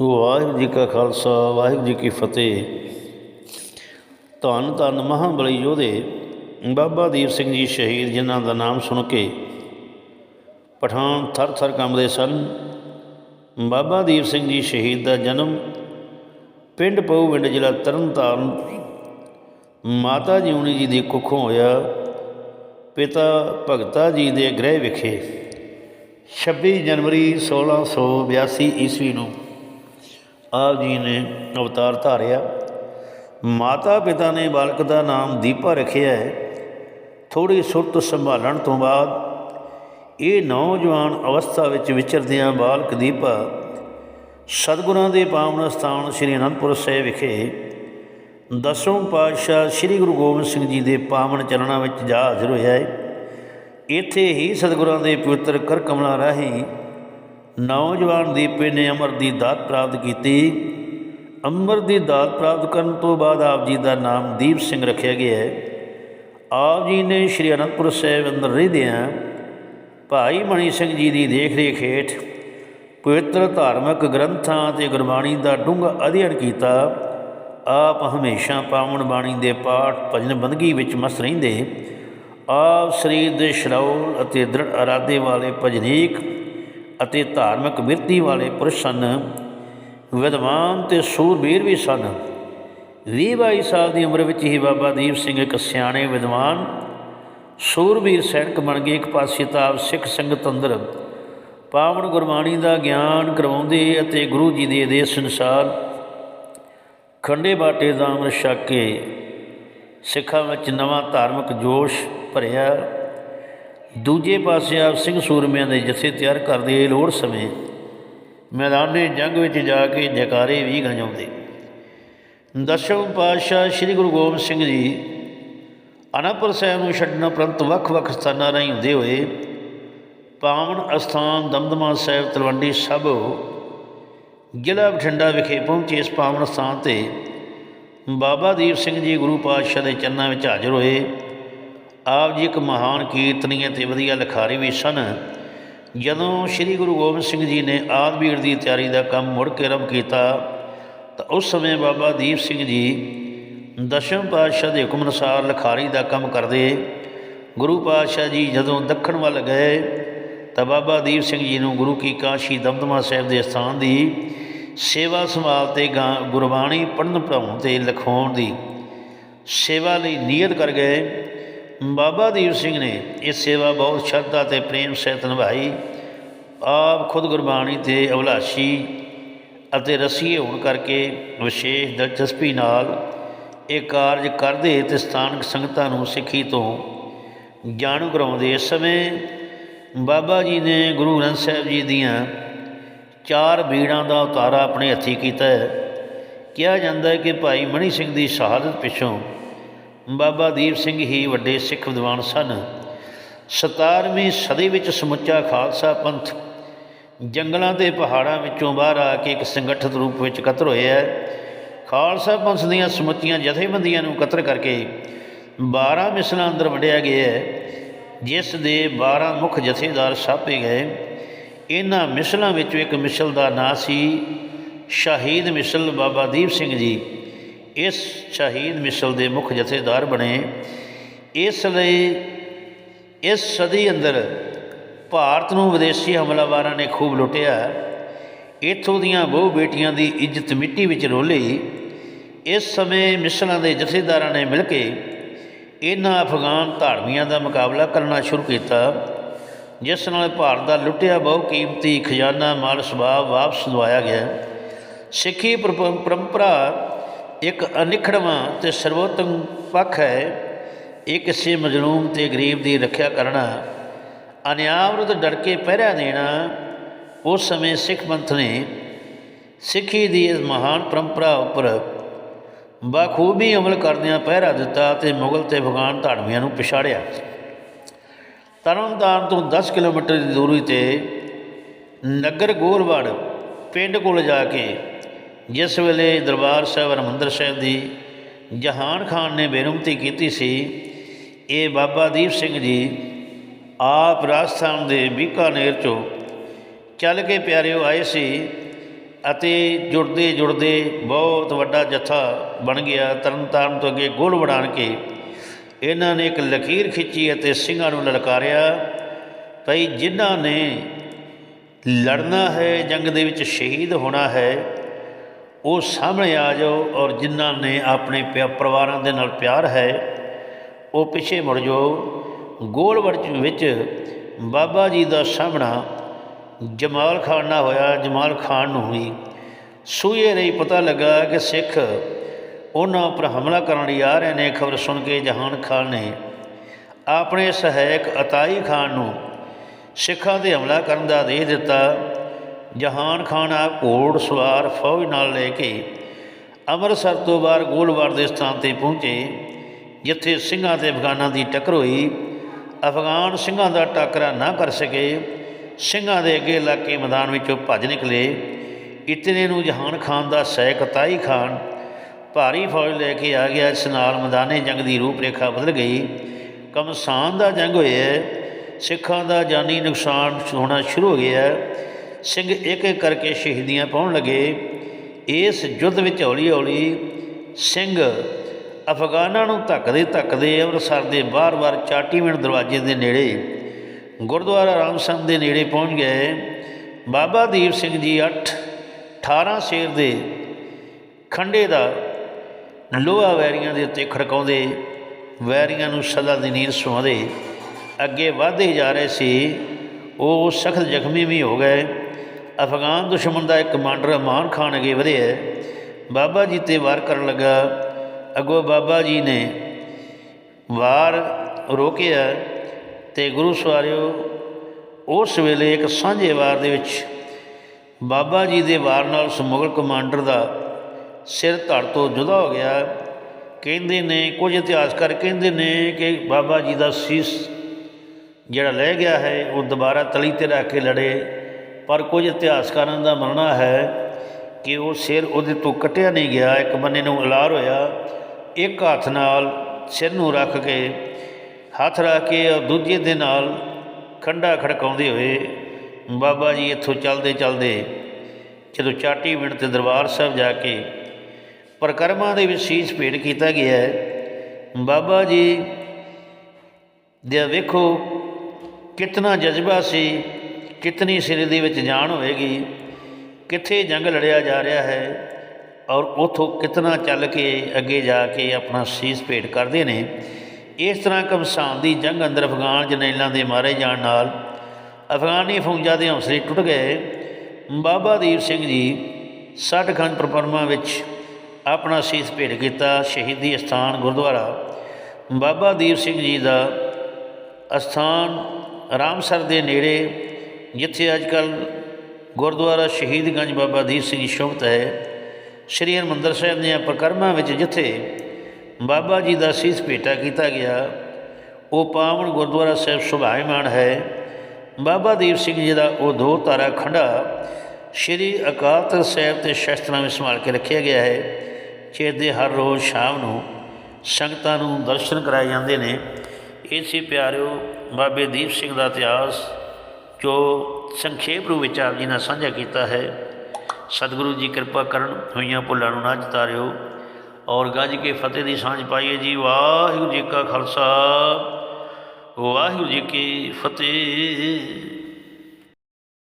ਵਾਹਿਗੁਰੂ ਜੀ ਕਾ ਖਾਲਸਾ, ਵਾਹਿਗੁਰੂ ਜੀ ਕੀ ਫਤਿਹ। ਧੰਨ ਧੰਨ ਮਹਾਬਲੀ ਯੋਧੇ, ਬਾਬਾ ਦੀਪ ਸਿੰਘ ਜੀ ਸ਼ਹੀਦ, ਜਿਨ੍ਹਾਂ ਦਾ ਨਾਮ ਸੁਣ ਕੇ ਪਠਾਨ ਥਰ ਥਰ ਕੰਬਦੇ ਸਨ। ਬਾਬਾ ਦੀਪ ਸਿੰਘ ਜੀ ਸ਼ਹੀਦ ਦਾ ਜਨਮ ਪਿੰਡ ਪਊਵਿੰਡ ਜ਼ਿਲ੍ਹਾ ਤਰਨਤਾਰਨ। ਮਾਤਾ ਜੀਉਣੀ ਜੀ ਦੀ ਕੁੱਖੋਂ ਹੋਇਆ। ਪਿਤਾ ਭਗਤਾ ਜੀ ਦੇ ਗ੍ਰਹਿ ਵਿਖੇ 26 ਜਨਵਰੀ 1682 ਈਸਵੀ ਨੂੰ ਆਪ ਜੀ ਨੇ ਅਵਤਾਰ ਧਾਰਿਆ। ਮਾਤਾ ਪਿਤਾ ਨੇ ਬਾਲਕ ਦਾ ਨਾਮ ਦੀਪਾ ਰੱਖਿਆ ਹੈ। ਥੋੜੀ ਸੁਰਤ ਸੰਭਾਲਣ ਤੋਂ ਬਾਅਦ ਇਹ ਨੌਜਵਾਨ ਅਵਸਥਾ ਵਿੱਚ ਵਿਚਰਦਿਆਂ ਬਾਲਕ ਦੀਪਾ ਸਤਿਗੁਰਾਂ ਦੇ ਪਾਵਨ ਸਥਾਨ ਸ੍ਰੀ ਅਨੰਦਪੁਰ ਸਾਹਿਬ ਵਿਖੇ ਦਸਵੇਂ ਪਾਤਸ਼ਾਹ ਸ੍ਰੀ ਗੁਰੂ ਗੋਬਿੰਦ ਸਿੰਘ ਜੀ ਦੇ ਪਾਵਨ ਚਰਨਾਂ ਵਿੱਚ ਜਾ ਹਾਜ਼ਰ ਹੋਇਆ ਹੈ। ਇੱਥੇ ਹੀ ਸਤਿਗੁਰਾਂ ਦੇ ਪਵਿੱਤਰ ਕਰ ਕਮਲਾਂ ਰਾਹੀਂ ਨੌਜਵਾਨ ਦੀਪੇ ਨੇ ਅਮਰ ਦੀ ਦਾਤ ਪ੍ਰਾਪਤ ਕੀਤੀ। ਅਮਰ ਦੀ ਦਾਤ ਪ੍ਰਾਪਤ ਕਰਨ ਤੋਂ ਬਾਅਦ ਆਪ ਜੀ ਦਾ ਨਾਮ ਦੀਪ ਸਿੰਘ ਰੱਖਿਆ ਗਿਆ ਹੈ। ਆਪ ਜੀ ਨੇ ਸ੍ਰੀ ਅਨੰਦਪੁਰ ਸਾਹਿਬ ਅੰਦਰ ਰਹਿੰਦਿਆਂ ਭਾਈ ਮਣੀ ਸਿੰਘ ਜੀ ਦੀ ਦੇਖ ਰੇਖ ਹੇਠ ਪਵਿੱਤਰ ਧਾਰਮਿਕ ਗ੍ਰੰਥਾਂ ਅਤੇ ਗੁਰਬਾਣੀ ਦਾ ਡੂੰਘਾ ਅਧਿਐਨ ਕੀਤਾ। ਆਪ ਹਮੇਸ਼ਾ ਪਾਵਨ ਬਾਣੀ ਦੇ ਪਾਠ ਭਜਨ ਬੰਦਗੀ ਵਿੱਚ ਮਸਤ ਰਹਿੰਦੇ। ਆਪ ਸਰੀਰ ਦੇ ਸ਼ਰੌਲ ਅਤੇ ਦ੍ਰਿੜ ਅਰਾਦੇ ਵਾਲੇ ਭਜਨੀਕ ਅਤੇ ਧਾਰਮਿਕ ਬਿਰਤੀ ਵਾਲੇ ਪੁਰਸ਼ ਸਨ। ਵਿਦਵਾਨ ਤੇ ਸੂਰਬੀਰ ਵੀ ਸਨ। ਵੀਹ ਬਾਈ ਸਾਲ ਦੀ ਉਮਰ ਵਿੱਚ ਹੀ ਬਾਬਾ ਦੀਪ ਸਿੰਘ ਇੱਕ ਸਿਆਣੇ ਵਿਦਵਾਨ ਸੂਰਬੀਰ ਸੈਨਿਕ ਬਣ ਗਏ ਇੱਕ ਪਾਸੇ ਤਾਂ ਸਿੱਖ ਸੰਗਤ ਅੰਦਰ ਪਾਵਨ ਗੁਰਬਾਣੀ ਦਾ ਗਿਆਨ ਕਰਵਾਉਂਦੇ ਅਤੇ ਗੁਰੂ ਜੀ ਦੇ ਆਦੇਸ਼ ਅਨੁਸਾਰ ਖੰਡੇ ਬਾਟੇ ਦਾ ਅੰਮ੍ਰਿਤ ਛਕ ਕੇ ਸਿੱਖਾਂ ਵਿੱਚ ਨਵਾਂ ਧਾਰਮਿਕ ਜੋਸ਼ ਭਰਿਆ। ਦੂਜੇ ਪਾਸੇ ਆਪ ਸਿੰਘ ਸੂਰਮਿਆਂ ਦੇ ਜਥੇ ਤਿਆਰ ਕਰਦੇ ਲੋੜ ਸਮੇਂ ਮੈਦਾਨੇ ਜੰਗ ਵਿੱਚ ਜਾ ਕੇ ਜੈਕਾਰੇ ਵੀ ਗੰਜਾਉਂਦੇ। ਦਸਮ ਪਾਤਸ਼ਾਹ ਸ੍ਰੀ ਗੁਰੂ ਗੋਬਿੰਦ ਸਿੰਘ ਜੀ ਅਨੰਦਪੁਰ ਸਾਹਿਬ ਨੂੰ ਛੱਡਣ ਉਪਰੰਤ ਵੱਖ-ਵੱਖ ਸਥਾਨਾਂ ਰਾਹੀਂ ਹੁੰਦੇ ਹੋਏ ਪਾਵਨ ਅਸਥਾਨ ਦਮਦਮਾ ਸਾਹਿਬ, ਤਲਵੰਡੀ ਸਭ ਜ਼ਿਲ੍ਹਾ ਬਠਿੰਡਾ ਵਿਖੇ ਪਹੁੰਚੇ। ਇਸ ਪਾਵਨ ਸਥਾਨ ਤੇ ਬਾਬਾ ਦੀਪ ਸਿੰਘ ਜੀ ਗੁਰੂ ਪਾਤਸ਼ਾਹ ਦੇ ਚਰਨਾਂ ਵਿੱਚ ਹਾਜ਼ਰ ਹੋਏ। ਆਪ ਜੀ ਇੱਕ ਮਹਾਨ ਕੀਰਤਨੀਏ ਤੇ ਵਧੀਆ ਲਿਖਾਰੀ ਵੀ ਸਨ। ਜਦੋਂ ਸ੍ਰੀ ਗੁਰੂ ਗੋਬਿੰਦ ਸਿੰਘ ਜੀ ਨੇ ਆਦਬੀੜ ਦੀ ਤਿਆਰੀ ਦਾ ਕੰਮ ਮੁੜ ਕੇ ਆਰੰਭ ਕੀਤਾ, ਤਾਂ ਉਸ ਸਮੇਂ ਬਾਬਾ ਦੀਪ ਸਿੰਘ ਜੀ ਦਸ਼ਮ ਪਾਤਸ਼ਾਹ ਦੇ ਹੁਕਮ ਅਨੁਸਾਰ ਲਿਖਾਰੀ ਦਾ ਕੰਮ ਕਰਦੇ। ਗੁਰੂ ਪਾਤਸ਼ਾਹ ਜੀ ਜਦੋਂ ਦੱਖਣ ਵੱਲ ਗਏ, ਤਾਂ ਬਾਬਾ ਦੀਪ ਸਿੰਘ ਜੀ ਨੂੰ ਗੁਰੂ ਕੀ ਕਾਸ਼ੀ ਦਮਦਮਾ ਸਾਹਿਬ ਦੇ ਸਥਾਨ ਦੀ ਸੇਵਾ ਸੰਭਾਲ ਤੇ ਗਾ- ਗੁਰਬਾਣੀ ਪੜ੍ਹਨ ਪੜ੍ਹਾਉਣ ਤੇ ਲਿਖਾਉਣ ਦੀ ਸੇਵਾ ਲਈ ਨੀਅਤ ਕਰ ਗਏ। ਬਾਬਾ ਦੀਪ ਸਿੰਘ ਨੇ ਇਹ ਸੇਵਾ ਬਹੁਤ ਸ਼ਰਧਾ ਤੇ ਪ੍ਰੇਮ ਸਹਿਤ ਨਿਭਾਈ। ਆਪ ਖੁਦ ਗੁਰਬਾਣੀ ਤੇ ਅਭਿਲਾਸ਼ੀ ਅਤੇ ਰਸੀਏ ਹੋਣ ਕਰਕੇ ਵਿਸ਼ੇਸ਼ ਦਿਲਚਸਪੀ ਨਾਲ ਇਹ ਕਾਰਜ ਕਰਦੇ ਤੇ ਸਥਾਨਕ ਸੰਗਤਾਂ ਨੂੰ ਸਿੱਖੀ ਤੋਂ ਜਾਣੂ ਕਰਾਉਂਦੇ। ਇਸ ਸਮੇਂ ਬਾਬਾ ਜੀ ਨੇ ਗੁਰੂ ਗ੍ਰੰਥ ਸਾਹਿਬ ਜੀ ਦੀਆਂ ਚਾਰ ਬੀੜਾਂ ਦਾ ਉਤਾਰਾ ਆਪਣੇ ਹੱਥੀ ਕੀਤਾ ਹੈ। ਕਿਹਾ ਜਾਂਦਾ ਹੈ ਕਿ ਭਾਈ ਮਣੀ ਸਿੰਘ ਦੀ ਸ਼ਹਾਦਤ ਪਿੱਛੋਂ ਬਾਬਾ ਦੀਪ ਸਿੰਘ ਹੀ ਵੱਡੇ ਸਿੱਖ ਵਿਦਵਾਨ ਸਨ। 17ਵੀਂ ਸਦੀ ਵਿੱਚ ਸਮੁੱਚਾ ਖਾਲਸਾ ਪੰਥ ਜੰਗਲਾਂ ਤੇ ਪਹਾੜਾਂ ਵਿੱਚੋਂ ਬਾਹਰ ਆ ਕੇ ਇੱਕ ਸੰਗਠਿਤ ਰੂਪ ਵਿੱਚ ਇਕੱਤਰ ਹੋਇਆ ਹੈ। ਖਾਲਸਾ ਪੰਥ ਦੀਆਂ ਸਮੁੱਚੀਆਂ ਜਥੇਬੰਦੀਆਂ ਨੂੰ ਇਕੱਤਰ ਕਰਕੇ 12 ਮਿਸਲਾਂ ਅੰਦਰ ਵੰਡਿਆ ਗਿਆ ਹੈ, ਜਿਸ ਦੇ 12 ਮੁੱਖ ਜਥੇਦਾਰ ਛਾਪੇ ਗਏ। ਇਹਨਾਂ ਮਿਸਲਾਂ ਵਿੱਚੋਂ ਇੱਕ ਮਿਸਲ ਦਾ ਨਾਂ ਸੀ ਸ਼ਹੀਦ ਮਿਸਲ ਬਾਬਾ ਦੀਪ ਸਿੰਘ ਜੀ। ਇਸ ਸ਼ਹੀਦ ਮਿਸਲ ਦੇ ਮੁੱਖ ਜਥੇਦਾਰ ਬਣੇ। ਇਸ ਲਈ ਇਸ ਸਦੀ ਅੰਦਰ ਭਾਰਤ ਨੂੰ ਵਿਦੇਸ਼ੀ ਹਮਲਾਵਰਾਂ ਨੇ ਖੂਬ ਲੁੱਟਿਆ। ਇੱਥੋਂ ਦੀਆਂ ਬਹੁ ਬੇਟੀਆਂ ਦੀ ਇੱਜ਼ਤ ਮਿੱਟੀ ਵਿੱਚ ਰੋਲੀ। ਇਸ ਸਮੇਂ ਮਿਸਲਾਂ ਦੇ ਜਥੇਦਾਰਾਂ ਨੇ ਮਿਲ ਕੇ ਇਹਨਾਂ ਅਫਗਾਨ ਧਾਰਮੀਆਂ ਦਾ ਮੁਕਾਬਲਾ ਕਰਨਾ ਸ਼ੁਰੂ ਕੀਤਾ, ਜਿਸ ਨਾਲ ਭਾਰਤ ਦਾ ਲੁੱਟਿਆ ਬਹੁ ਕੀਮਤੀ ਖਜ਼ਾਨਾ ਮਾਲ ਸਬਾਬ ਵਾਪਸ ਦਵਾਇਆ ਗਿਆ। ਸਿੱਖੀ ਪਰਪ- ਪਰੰਪਰਾ ਇੱਕ ਅਨਿਖੜਵਾਂ ਤੇ ਸਰਵੋਤਮ ਪੱਖ ਹੈ ਇਹ ਕਿਸੇ ਮਜ਼ਲੂਮ ਤੇ ਗਰੀਬ ਦੀ ਰੱਖਿਆ ਕਰਨਾ। ਅਨਿਆਂ ਡਰ ਕੇ ਪਹਿਰਾ ਦੇਣਾ, ਉਸ ਸਮੇਂ ਸਿੱਖ ਪੰਥ ਨੇ ਸਿੱਖੀ ਦੀ ਇਸ ਮਹਾਨ ਪਰੰਪਰਾ ਉੱਪਰ ਬਾਖੂਬੀ ਅਮਲ ਕਰਦਿਆਂ ਪਹਿਰਾ ਦਿੱਤਾ ਤੇ ਮੁਗਲ ਤੇ ਅਫਗਾਨ ਧਾੜਵੀਆਂ ਨੂੰ ਪਿਛਾੜਿਆ। ਤਰਨਤਾਰਨ ਤੋਂ 10 ਕਿਲੋਮੀਟਰ ਦੀ ਦੂਰੀ ਤੇ ਨਗਰ ਗੋਰਵੜ ਪਿੰਡ ਕੋਲ ਜਾ ਕੇ ਜਿਸ ਵੇਲੇ ਦਰਬਾਰ ਸਾਹਿਬ ਹਰਿਮੰਦਰ ਸਾਹਿਬ ਦੀ ਜਹਾਨ ਖਾਨ ਨੇ ਬੇਨੁਮਤੀ ਕੀਤੀ ਸੀ, ਇਹ ਬਾਬਾ ਦੀਪ ਸਿੰਘ ਜੀ ਆਪ ਰਾਜਸਥਾਨ ਦੇ ਬੀਕਾਨੇਰ ਚੋਂ ਚੱਲ ਕੇ ਪਿਆਰਿਓ ਆਏ ਸੀ ਅਤੇ ਜੁੜਦੇ ਜੁੜਦੇ ਬਹੁਤ ਵੱਡਾ ਜਥਾ ਬਣ ਗਿਆ, ਤਰਨਤਾਰਨ ਤੋਂ ਅੱਗੇ ਗੋਲ ਵੜਾਣ ਕੇ। ਇਹਨਾਂ ਨੇ ਇੱਕ ਲਕੀਰ ਖਿੱਚੀ ਅਤੇ ਸਿੰਘਾਂ ਨੂੰ ਲਲਕਾਰਿਆ, ਭਈ ਜਿਨ੍ਹਾਂ ਨੇ ਲੜਨਾ ਹੈ, ਜੰਗ ਦੇ ਵਿੱਚ ਸ਼ਹੀਦ ਹੋਣਾ ਹੈ ਉਹ ਸਾਹਮਣੇ ਆ ਜਾਓ ਔਰ ਜਿਨ੍ਹਾਂ ਨੇ ਆਪਣੇ ਪਿਆ ਪਰਿਵਾਰਾਂ ਦੇ ਨਾਲ ਪਿਆਰ ਹੈ, ਉਹ ਪਿੱਛੇ ਮੁੜ ਜਾਓ। ਗੋਲਵੜ ਵਿੱਚ ਬਾਬਾ ਜੀ ਦਾ ਸਾਹਮਣਾ ਜਮਾਲ ਖਾਨ ਨਾਲ ਹੋਇਆ, ਜਮਾਲ ਖਾਨ ਨੂੰ ਵੀ ਸੂਏ ਰਹੀ ਪਤਾ ਲੱਗਾ ਕਿ ਸਿੱਖ ਉਹਨਾਂ ਉੱਪਰ ਹਮਲਾ ਕਰਨ ਲਈ ਆ ਰਹੇ ਨੇ। ਖਬਰ ਸੁਣ ਕੇ ਜਹਾਨ ਖਾਨ ਨੇ ਆਪਣੇ ਸਹਾਇਕ ਅਤਾਈ ਖਾਨ ਨੂੰ ਸਿੱਖਾਂ ਤੇ ਹਮਲਾ ਕਰਨ ਦਾ ਆਦੇਸ਼ ਦਿੱਤਾ। ਜਹਾਨ ਖਾਨ ਆਪ ਘੋੜ ਸਵਾਰ ਫੌਜ ਨਾਲ ਲੈ ਕੇ ਅੰਮ੍ਰਿਤਸਰ ਤੋਂ ਬਾਹਰ ਗੋਲਵਾਰ ਦੇ ਸਥਾਨ ਤੇ ਪਹੁੰਚੇ, ਜਿੱਥੇ ਸਿੰਘਾਂ ਤੇ ਅਫਗਾਨਾਂ ਦੀ ਟੱਕਰ ਹੋਈ। ਅਫਗਾਨ ਸਿੰਘਾਂ ਦਾ ਟਾਕਰਾ ਨਾ ਕਰ ਸਕੇ, ਸਿੰਘਾਂ ਦੇ ਅੱਗੇ ਲੱਗ ਕੇ ਮੈਦਾਨ ਵਿੱਚੋਂ ਭੱਜ ਨਿਕਲੇ। ਇਤਨੇ ਨੂੰ ਜਹਾਨ ਖਾਨ ਦਾ ਸੈਕ ਤਾਈ ਖਾਨ ਭਾਰੀ ਫੌਜ ਲੈ ਕੇ ਆ ਗਿਆ। ਇਸ ਨਾਲ ਮੈਦਾਨੇ ਜੰਗ ਦੀ ਰੂਪਰੇਖਾ ਬਦਲ ਗਈ। ਕਮਸਾਨ ਦਾ ਜੰਗ ਹੋਇਆ ਸਿੱਖਾਂ ਦਾ ਜਾਨੀ ਨੁਕਸਾਨ ਹੋਣਾ ਸ਼ੁਰੂ ਹੋ ਗਿਆ ਸਿੰਘ ਇੱਕ ਇੱਕ ਕਰਕੇ ਸ਼ਹੀਦੀਆਂ ਪਾਉਣ ਲੱਗੇ। ਇਸ ਯੁੱਧ ਵਿੱਚ ਹੌਲੀ ਹੌਲੀ ਸਿੰਘ ਅਫਗਾਨਾਂ ਨੂੰ ਧੱਕਦੇ ਧੱਕਦੇ ਅੰਮ੍ਰਿਤਸਰ ਦੇ ਬਾਰ-ਬਾਰ ਚਾਟੀਵਿੰਡ ਦਰਵਾਜ਼ੇ ਦੇ ਨੇੜੇ ਗੁਰਦੁਆਰਾ ਰਾਮਸਨ ਦੇ ਨੇੜੇ ਪਹੁੰਚ ਗਏ। ਬਾਬਾ ਦੀਪ ਸਿੰਘ ਜੀ 8 18 ਸ਼ੇਰ ਦੇ ਖੰਡੇ ਦਾ ਲੋਹਾ ਵੈਰੀਆਂ ਦੇ ਉੱਤੇ ਖੜਕਾਉਂਦੇ, ਵੈਰੀਆਂ ਨੂੰ ਸਦਾ ਦੀ ਨੀਂਦ ਸੁਆਉਂਦੇ, ਅੱਗੇ ਵਧਦੇ ਜਾ ਰਹੇ ਸੀ। ਉਹ ਸਖਤ ਜ਼ਖਮੀ ਵੀ ਹੋ ਗਏ। ਅਫਗਾਨ ਦੁਸ਼ਮਣ ਦਾ ਇੱਕ ਕਮਾਂਡਰ ਅਮਾਨ ਖਾਨ ਅਗੇ ਵਧਿਆ। ਬਾਬਾ ਜੀ ਤੇ ਵਾਰ ਕਰਨ ਲੱਗਾ। ਅੱਗੋਂ ਬਾਬਾ ਜੀ ਨੇ ਵਾਰ ਰੋਕਿਆ ਤੇ ਗੁਰੂ ਸਵਾਰਿਓ, ਉਸ ਵੇਲੇ ਇੱਕ ਸਾਂਝੇ ਵਾਰ ਦੇ ਵਿੱਚ ਬਾਬਾ ਜੀ ਦੇ ਵਾਰ ਨਾਲ ਸਮੁਗਲ ਕਮਾਂਡਰ ਦਾ ਸਿਰ ਧੜ ਤੋਂ ਜੁਦਾ ਹੋ ਗਿਆ। ਕਹਿੰਦੇ ਨੇ, ਕੁਝ ਇਤਿਹਾਸਕਾਰ ਕਹਿੰਦੇ ਨੇ ਕਿ ਬਾਬਾ ਜੀ ਦਾ ਸੀਸ ਜਿਹੜਾ ਲੈ ਗਿਆ ਹੈ, ਉਹ ਦੁਬਾਰਾ ਤਲੀ ਤੇ ਰੱਖ ਕੇ ਲੜੇ। ਪਰ ਕੁਝ ਇਤਿਹਾਸਕਾਰਾਂ ਦਾ ਮੰਨਣਾ ਹੈ ਕਿ ਉਹ ਸਿਰ ਉਹਦੇ ਤੋਂ ਕੱਟਿਆ ਨਹੀਂ ਗਿਆ, ਇੱਕ ਬੰਨੇ ਨੂੰ ਅਲਾਰ ਹੋਇਆ। ਇੱਕ ਹੱਥ ਨਾਲ ਸਿਰ ਨੂੰ ਰੱਖ ਕੇ, ਹੱਥ ਰੱਖ ਕੇ ਔਰ ਦੂਜੇ ਦੇ ਨਾਲ ਖੰਡਾ ਖੜਕਾਉਂਦੇ ਹੋਏ ਬਾਬਾ ਜੀ ਇੱਥੋਂ ਚੱਲਦੇ ਚੱਲਦੇ ਜਦੋਂ ਚਾਟੀ ਵਿੰਡ ਤੇ ਦਰਬਾਰ ਸਾਹਿਬ ਜਾ ਕੇ ਪ੍ਰਕਰਮਾਂ ਦੇ ਵਿੱਚ ਸੀਸ ਭੇਟ ਕੀਤਾ ਗਿਆ ਹੈ, ਬਾਬਾ ਜੀ ਦੇ ਵੇਖੋ ਕਿਤਨਾ ਜਜ਼ਬਾ ਸੀ। ਕਿਤਨੀ ਸਿਰ ਦੇ ਵਿੱਚ ਜਾਣ ਹੋਵੇਗੀ, ਕਿੱਥੇ ਜੰਗ ਲੜਿਆ ਜਾ ਰਿਹਾ ਹੈ ਔਰ ਉਥੋਂ ਕਿਤਨਾ ਚੱਲ ਕੇ ਅੱਗੇ ਜਾ ਕੇ ਆਪਣਾ ਸੀਸ ਭੇਟ ਕਰਦੇ ਨੇ। ਇਸ ਤਰ੍ਹਾਂ ਕਮਸਾਨ ਦੀ ਜੰਗ ਅੰਦਰ ਅਫਗਾਨ ਜਨੈਲਾਂ ਦੇ ਮਾਰੇ ਜਾਣ ਨਾਲ ਅਫਗਾਨੀ ਫੌਜਾਂ ਦੇ ਹੌਸਲੇ ਟੁੱਟ ਗਏ। ਬਾਬਾ ਦੀਪ ਸਿੰਘ ਜੀ ਸੱਠਖੰਡ ਪ੍ਰਪਰਮਾ ਵਿੱਚ ਆਪਣਾ ਸੀਸ ਭੇਟ ਕੀਤਾ, ਸ਼ਹੀਦੀ ਸਥਾਨ ਗੁਰਦੁਆਰਾ। ਬਾਬਾ ਦੀਪ ਸਿੰਘ ਜੀ ਦਾ ਅਸਥਾਨ ਰਾਮਸਰ ਦੇ ਨੇੜੇ ਜਿੱਥੇ ਅੱਜ ਕੱਲ ਗੁਰਦੁਆਰਾ ਸ਼ਹੀਦਗੰਜ ਬਾਬਾ ਦੀਪ ਸਿੰਘ ਜੀ ਸ਼ੋਭਤ ਹੈ, ਸ਼੍ਰੀ ਹਰਿਮੰਦਰ ਸਾਹਿਬ ਦੀਆਂ ਪ੍ਰਕਰਮਾਂ ਵਿੱਚ ਜਿੱਥੇ ਬਾਬਾ ਜੀ ਦਾ ਸੀਸ ਭੇਟਾ ਕੀਤਾ ਗਿਆ, ਉਹ ਪਾਵਨ ਗੁਰਦੁਆਰਾ ਸਾਹਿਬ ਸੁਭਾਇਮਾਨ ਹੈ। ਬਾਬਾ ਦੀਪ ਸਿੰਘ ਜੀ ਦਾ ਉਹ ਦੋ ਤਾਰਾ ਖੰਡਾ ਸ਼੍ਰੀ ਅਕਾਲ ਤਖਤ ਸਾਹਿਬ ਤੇ ਸ਼ਸਤਰਾਂ ਵਿੱਚ ਸੰਭਾਲ ਕੇ ਰੱਖਿਆ ਗਿਆ ਹੈ ਚੇਤੇ ਹਰ ਰੋਜ਼ ਸ਼ਾਮ ਨੂੰ ਸੰਗਤਾਂ ਨੂੰ ਦਰਸ਼ਨ ਕਰਾਏ ਜਾਂਦੇ ਨੇ। ਇਸੇ ਪਿਆਰਿਓ ਬਾਬੇ ਦੀਪ ਸਿੰਘ ਦਾ ਇਤਿਹਾਸ ਜੋ ਸੰਖੇਪ ਰੂਪ ਵਿੱਚ ਆਪ ਜੀ ਨਾਲ ਸਾਂਝਾ ਕੀਤਾ ਹੈ, ਸਤਿਗੁਰੂ ਜੀ ਕਿਰਪਾ ਕਰਨ ਹੋਈਆਂ ਭੁੱਲਾਂ ਨੂੰ ਨਾ ਚਤਾਰਿਓ ਔਰ ਗੱਜ ਕੇ ਫਤਿਹ ਦੀ ਸਾਂਝ ਪਾਈਏ ਜੀ। ਵਾਹਿਗੁਰੂ ਜੀ ਕਾ ਖਾਲਸਾ, ਵਾਹਿਗੁਰੂ ਜੀ ਕੀ ਫਤਿਹ।